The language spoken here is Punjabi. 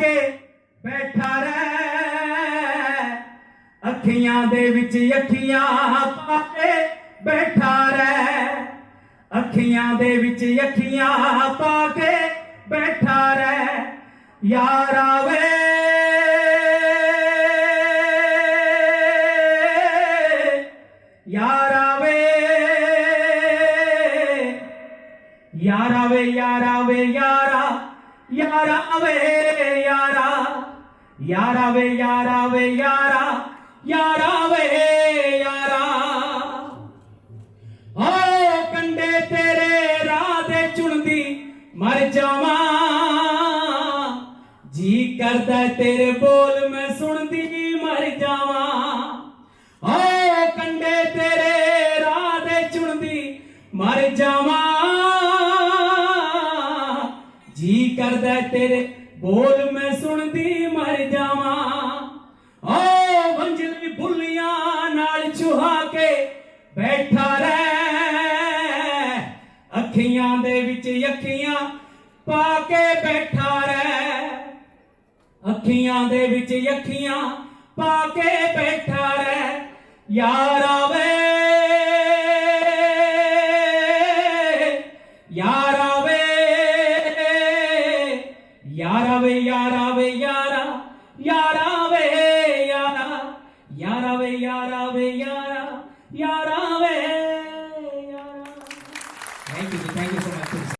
ਕੇ ਬੈਠਾ ਰਹਿ। ਅੱਖੀਆਂ ਦੇ ਵਿੱਚ ਅੱਖੀਆਂ ਪਾ ਕੇ ਬੈਠਾ ਰਹਿ। ਅੱਖੀਆਂ ਦੇ ਵਿੱਚ ਅੱਖੀਆਂ ਪਾ ਕੇ ਬੈਠਾ ਰਹਿ। ਯਾਰ ਆਵੇ। ਯਾਰ ਆਵੇ। ਯਾਰ ਆਵੇ ਯਾਰ ਆਵੇ, ਯਾਰਾ। ਯਾਰ ਆਵੇ ਯਾਰਾ ਯਾਰ ਵੇ ਯਾਰ ਵੇ ਯਾਰਾ ਯਾਰ ਵੇ ਯਾਰਾ ਓ ਕੰਡੇ ਤੇਰੇ ਰਾਹ ਦੇ ਚੁਣਦੀ ਮਰ ਜਾਵਾਂ ਜੀ ਕਰਦਾ ਤੇਰੇ ਬੋਲ ਮੈਂ ਸੁਣਦੀ ਮਰ ਜਾਵਾਂ ਓ ਕੰਡੇ ਤੇਰੇ ਰਾਹ ਦੇ ਚੁਣਦੀ ਮਰ ਜਾਵਾਂ ਕਰਦਾ ਤੇਰੇ ਬੋਲ ਮੈਂ ਸੁਣਦੀ ਮਰ ਜਾਵਾਂ। ਓ ਵੰਜਲੀ ਬੁੱਲੀਆਂ ਨਾਲ ਚੁਹਾ ਕੇ ਬੈਠਾ ਰਹਿ। ਅੱਖੀਆਂ ਦੇ ਵਿੱਚ ਅੱਖੀਆਂ ਪਾ ਕੇ ਬੈਠਾ ਰਹਿ। ਅੱਖੀਆਂ ਦੇ ਵਿੱਚ ਅੱਖੀਆਂ ਪਾ ਕੇ ਬੈਠਾ ਰਹਿ। ਯਾਰ ਆਵੇ, ਯਾਰ యారావే యారావే యారా యారావే యారా యారావే యారావే యారా యారావే thank you thank you so much